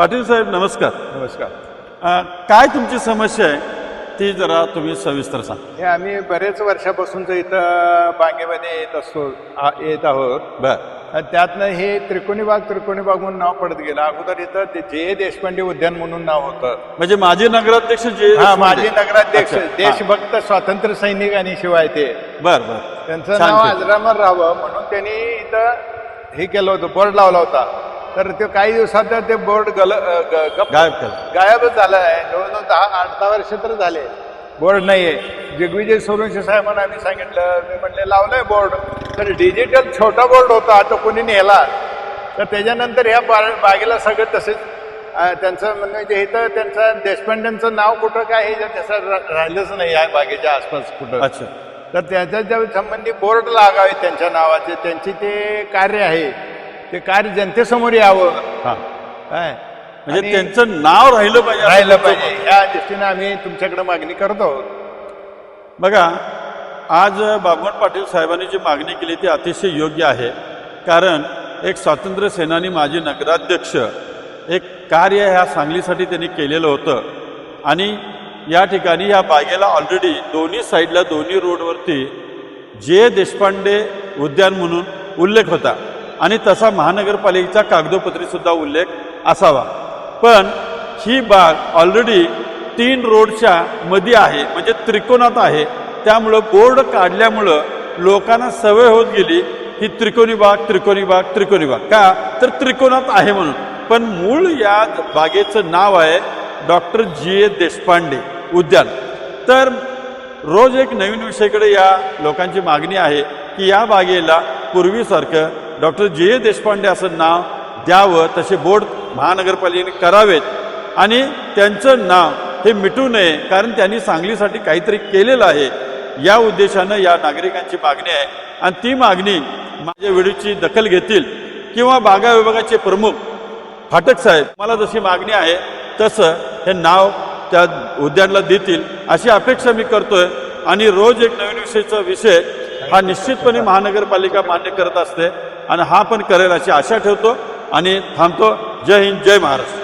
पाटील साहेब नमस्कार. नमस्कार. अ, काय तुमची समस्या आहे? ती जरा तुम्ही सविस्तर सांग. हे आम्ही बरेच वर्षापासून इथं बागेमध्ये येत असतो आ- येत आहोत. बर. आणि त्यातनं हे त्रिकोणी बाग त्रिकोणी बाग म्हणून नाव पडत गेलं. अगोदर इथं ते जे देशपांडे उद्यान म्हणून नाव होतं. म्हणजे माजी नगराध्यक्ष जे हा माजी नगराध्यक्ष अच्छा, हा. देशभक्त स्वातंत्र्य सैनिक आणि शिवाय ते. बर बर. त्यांचं छान नाव केलं. अजरामर राहावं म्हणून त्यांनी इथं हे केलं होतं बोर्ड लावला होता. तर ते काही दिवसात ते बोर्ड गल गायब केलं. गायबच झालं आहे. जवळजवळ दहा आठ दहा वर्ष तर झाले. बोर्ड नाहीये. जगविजय सोलुंशी साहेबांना आम्ही सांगितलं. मी म्हटले लावलंय बोर्ड. तर डिजिटल छोटा बोर्ड होता आता कोणी नेला. तर त्याच्यानंतर ह्या बा- बागेला सगळं तसेच त्यांचं म्हणजे इथं त्यांचं देशपांड्यांचं नाव कुठं काय हे त्याचं राहिलंच नाही या बागेच्या आसपास कुठं. अच्छा. तर त्याच्या ज्या संबंधी बोर्ड लागावे त्यांच्या नावाचे त्यांची ते कार्य आहे. ते कार्य जनतेसमोर यावं. हा. काय? म्हणजे आणि त्यांचं नाव राहिलं पाहिजे असं राहिलं तुमचं पाहिजे. या दृष्टीने आम्ही तुमच्याकडे मागणी करत आहोत. मत. बघा आज बाबुराव पाटील साहेबांनी जी मागणी केली ती अतिशय योग्य आहे. कारण एक स्वातंत्र्य सेनानी माजी नगराध्यक्ष एक कार्य ह्या सांगलीसाठी त्यांनी केलेलं होतं. आणि या ठिकाणी या बागेला ऑलरेडी दोन्ही साईडला दोन्ही रोडवरती जे देशपांडे उद्यान म्हणून उल्लेख होता. आणि तसा महानगरपालिकेचा कागदोपत्रीसुद्धा उल्लेख असावा. पण ही बाग ऑलरेडी तीन रोडच्या मध्ये आहे म्हणजे त्रिकोणात आहे. त्यामुळं बोर्ड काढल्यामुळं लोकांना सवय होत गेली ही त्रिकोणी बाग त्रिकोणी बाग त्रिकोणी बाग. का? तर त्रिकोणात आहे म्हणून. पण मूळ या बागेचं नाव आहे डॉक्टर जी ए देशपांडे उद्यान. तर रोज एक नवीन विषयाकडे या लोकांची मागणी आहे की या बागेला पूर्वीसारखं डॉक्टर जे ए देशपांडे असं नाव द्यावं तसे बोर्ड महानगरपालिकेने करावेत. आणि त्यांचं नाव हे मिटू नये कारण त्यांनी सांगलीसाठी काहीतरी केलेलं आहे. या उद्देशानं या नागरिकांची मागणी आहे. आणि ती मागणी माझ्या व्हिडिओची दखल घेतील किंवा बागा विभागाचे प्रमुख फाटक साहेब मला जशी मागणी आहे तसं हे नाव त्या उद्यानला देतील अशी अपेक्षा मी करतोय. आणि रोज एक नवीन विषयचा विषय हा निश्चितपणे महानगरपालिका मान्य करत असते आणि हा पण करेल अशी आशा ठेवतो आणि थांबतो. जय हिंद जय महाराष्ट्र.